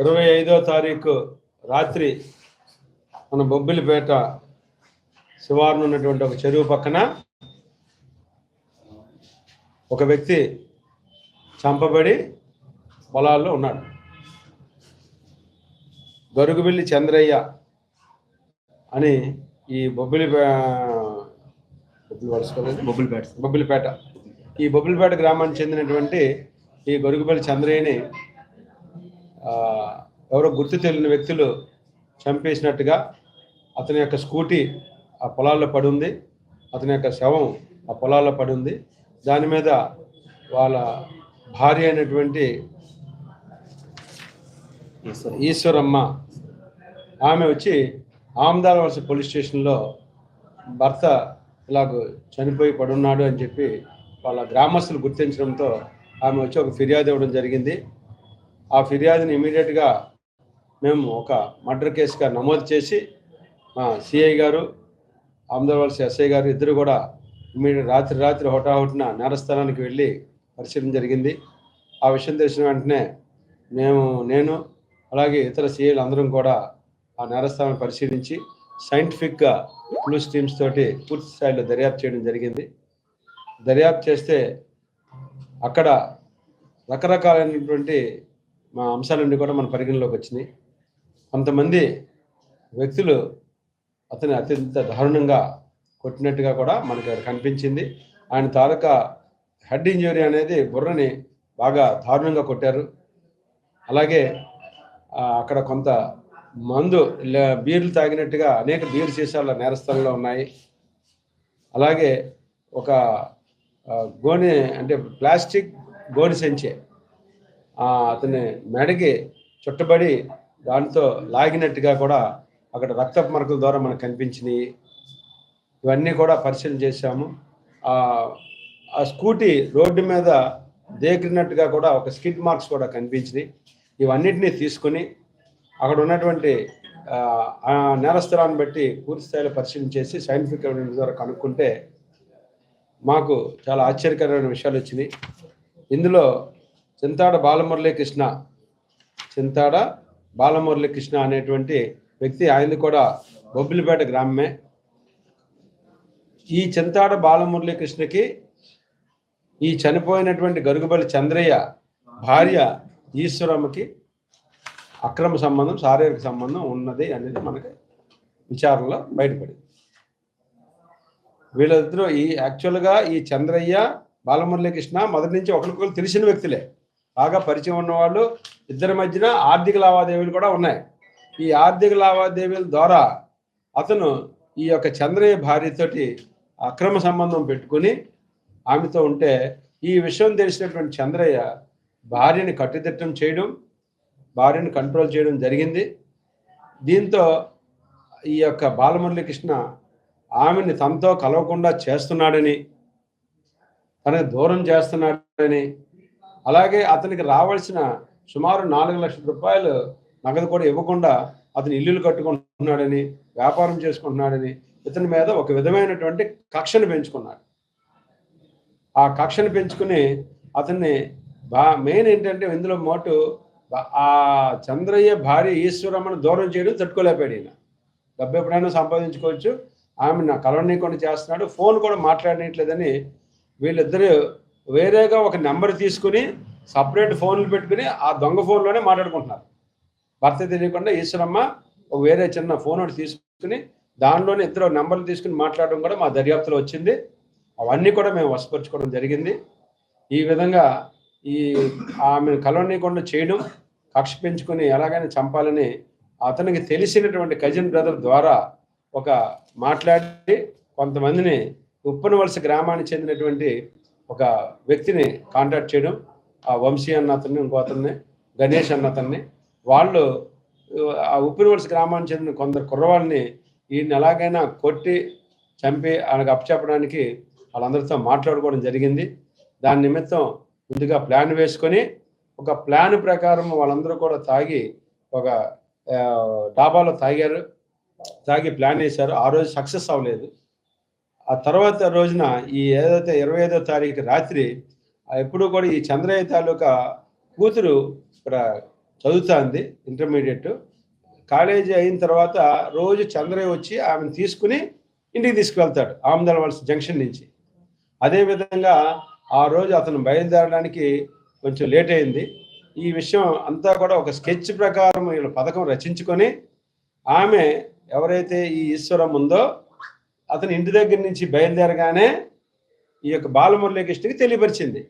ఇరవై ఐదో తారీఖు రాత్రి మన బొబ్బిలిపేట శివారును ఉన్నటువంటి ఒక చెరువు పక్కన ఒక వ్యక్తి చంపబడి పొలాల్లో ఉన్నాడు. గరుగుబిల్లి చంద్రయ్య అని ఈ బొబ్బిలి బొబ్బిలి వరుసకోలేదు బొబ్బుల్ బ్యాట్స్ బొబ్బిలిపేట. ఈ బొబ్బిలిపేట గ్రామానికి చెందినటువంటి ఈ గొరుగుపల్లి చంద్రయ్యని ఎవరో గుర్తు తెలియని వ్యక్తులు చంపేసినట్టుగా అతని యొక్క స్కూటీ ఆ పొలాల్లో పడి ఉంది అతని యొక్క శవం ఆ పొలాల్లో పడి ఉంది దాని మీద వాళ్ళ భార్య అయినటువంటి ఈశ్వరమ్మ ఆమె వచ్చి ఆమదాల వలస పోలీస్ స్టేషన్లో భర్త ఇలాగ చనిపోయి పడున్నాడు అని చెప్పి వాళ్ళ గ్రామస్తులు గుర్తించడంతో ఆమె వచ్చి ఒక ఫిర్యాదు ఇవ్వడం జరిగింది. ఆ ఫిర్యాదుని ఇమీడియట్గా మేము ఒక మర్డర్ కేసుగా నమోదు చేసి మా సిఐ గారు అహ్మదాబాద్ ఎస్ఐ గారు ఇద్దరు కూడా ఇమీడియట్ రాత్రి రాత్రి హోటాహుటిన నేరస్థానానికి వెళ్ళి పరిశీలన జరిగింది. ఆ విషయం తెలిసిన వెంటనే మేము నేను అలాగే ఇతర సిఐలు అందరం కూడా ఆ నేరస్థానాన్ని పరిశీలించి సైంటిఫిక్గా పోలీస్ టీమ్స్ తోటి పూర్తి స్థాయిలో దర్యాప్తు చేయడం జరిగింది. దర్యాప్తు చేస్తే అక్కడ రకరకాలైనటువంటి మా అంశాలన్నీ కూడా మన పరిగణలోకి వచ్చినాయి. కొంతమంది వ్యక్తులు అతని అత్యంత దారుణంగా కొట్టినట్టుగా కూడా మనకి కనిపించింది. ఆయన తాలూకా హెడ్ ఇంజరీ అనేది బుర్రని బాగా దారుణంగా కొట్టారు. అలాగే అక్కడ కొంత మందు బీర్లు తాగినట్టుగా అనేక బీర్ సీసాల నేరస్థలంలో ఉన్నాయి. అలాగే ఒక ఆ, గోనె అంటే ప్లాస్టిక్ గోనె సంచే అతని మెడకి చుట్టబడి దాంతో లాగినట్టుగా కూడా అక్కడ రక్త మరకల ద్వారా మనకు కనిపించినాయి. ఇవన్నీ కూడా పరిశీలన చేశాము. ఆ స్కూటీ రోడ్డు మీద దేకినట్టుగా కూడా ఒక స్కిడ్ మార్క్స్ కూడా కనిపించినాయి. ఇవన్నిటినీ తీసుకొని అక్కడ ఉన్నటువంటి ఆ, నేరస్థలాన్ని బట్టి పూర్తి స్థాయిలో పరిశీలన చేసి సైంటిఫిక్ ఎవిడెన్స్ ద్వారా కనుక్కుంటే మాకు చాలా ఆశ్చర్యకరమైన విషయాలు వచ్చినాయి. ఇందులో చింతాడ బాలమురళీ కృష్ణ చింతాడ బాలమురళీ కృష్ణ అనేటువంటి వ్యక్తి ఆయనది కూడా బొబ్బిలిపేట గ్రామమే. ఈ చింతాడ బాలమురళీ కృష్ణకి ఈ చనిపోయినటువంటి గరుగుబలి చంద్రయ్య భార్య ఈశ్వరమ్మకి అక్రమ సంబంధం శారీరక సంబంధం ఉన్నది అనేది మనకి విచారణలో బయటపడింది. వీళ్ళిద్దరూ ఈ యాక్చువల్గా ఈ చంద్రయ్య బాలమురళీకృష్ణ మొదటి నుంచి ఒకరికొకరు తెలిసిన వ్యక్తులే. బాగా పరిచయం ఉన్నవాళ్ళు ఇద్దరి మధ్యన ఆర్థిక లావాదేవీలు కూడా ఉన్నాయి. ఈ ఆర్థిక లావాదేవీల ద్వారా అతను ఈ యొక్క చంద్రయ్య భార్యతోటి అక్రమ సంబంధం పెట్టుకుని ఆమెతో ఉంటే ఈ విషయం తెలిసినటువంటి చంద్రయ్య భార్యని కట్టుదిట్టం చేయడం భార్యను కంట్రోల్ చేయడం జరిగింది. దీంతో ఈ యొక్క బాలమురళీకృష్ణ ఆమెని తనతో కలవకుండా చేస్తున్నాడని తనకి దూరం చేస్తున్నాడని అలాగే అతనికి రావాల్సిన సుమారు నాలుగు లక్షల రూపాయలు నగదు కూడా ఇవ్వకుండా అతను ఇల్లులు కట్టుకుంటున్నాడని వ్యాపారం చేసుకుంటున్నాడని ఇతని మీద ఒక విధమైనటువంటి కక్షను పెంచుకున్నాడు. ఆ కక్షను పెంచుకుని అతన్ని బా మెయిన్ ఏంటంటే ఇందులో మోటు ఆ చంద్రయ్య భార్య ఈశ్వరమ్మను దూరం చేయడం తట్టుకోలేకపోయాడు ఈయన. డబ్బు ఎప్పుడైనా సంపాదించుకోవచ్చు. ఆమె నా కలవనీయకుండా చేస్తున్నాడు. ఫోన్ కూడా మాట్లాడనట్లేదని వీళ్ళిద్దరూ వేరేగా ఒక నెంబర్ తీసుకుని సపరేట్ ఫోన్లు పెట్టుకుని ఆ దొంగ ఫోన్లోనే మాట్లాడుకుంటున్నారు. భర్త తెలియకుండా ఈశ్వరమ్మ ఒక వేరే చిన్న ఫోన్ ఒకటి తీసుకుని దానిలోనే ఇద్దరు నెంబర్లు తీసుకుని మాట్లాడడం కూడా మా దర్యాప్తులో వచ్చింది. అవన్నీ కూడా మేము వశపరుచుకోవడం జరిగింది. ఈ విధంగా ఈ ఆమెను కలవనీయకుండా చేయడం కక్ష పెంచుకొని ఎలాగైనా చంపాలని అతనికి తెలిసినటువంటి కజిన్ బ్రదర్ ద్వారా ఒక మాట్లాడి కొంతమందిని ఉప్పనవలస గ్రామానికి చెందినటువంటి ఒక వ్యక్తిని కాంటాక్ట్ చేయడం ఆ వంశీ అన్న అతన్ని ఇంకో అతన్ని గణేష్ అన్న అతన్ని వాళ్ళు ఆ ఉప్పినవలసి గ్రామానికి చెందిన కొందరు కుర్రవాళ్ళని ఈయన ఎలాగైనా కొట్టి చంపి ఆయనకు అప్పచెప్పడానికి వాళ్ళందరితో మాట్లాడుకోవడం జరిగింది. దాని నిమిత్తం ముందుగా ప్లాన్ వేసుకొని ఒక ప్లాన్ ప్రకారం వాళ్ళందరూ కూడా తాగి ఒక డాబాలో తాగారు. తాగి ప్లాన్ వేశారు. ఆ రోజు సక్సెస్ అవ్వలేదు. ఆ తర్వాత రోజున ఈ ఏదైతే ఇరవై ఐదో తారీఖు రాత్రి ఎప్పుడు కూడా ఈ చంద్రయ్య తాలూకా కూతురు ఇక్కడ చదువుతుంది ఇంటర్మీడియట్. కాలేజీ అయిన తర్వాత రోజు చంద్రయ్య వచ్చి ఆమెను తీసుకుని ఇంటికి తీసుకువెళ్తాడు ఆమదల వలస జంక్షన్ నుంచి. అదేవిధంగా ఆ రోజు అతను బయలుదేరడానికి కొంచెం లేట్ అయింది. ఈ విషయం అంతా కూడా ఒక స్కెచ్ ప్రకారం ఈ పథకం రచించుకొని ఆమె ఎవరైతే ఈ ఈశ్వరం ఉందో అతని ఇంటి దగ్గర నుంచి బయలుదేరగానే ఈ యొక్క బాలమురళీకృష్ణకి తెలియపరిచింది.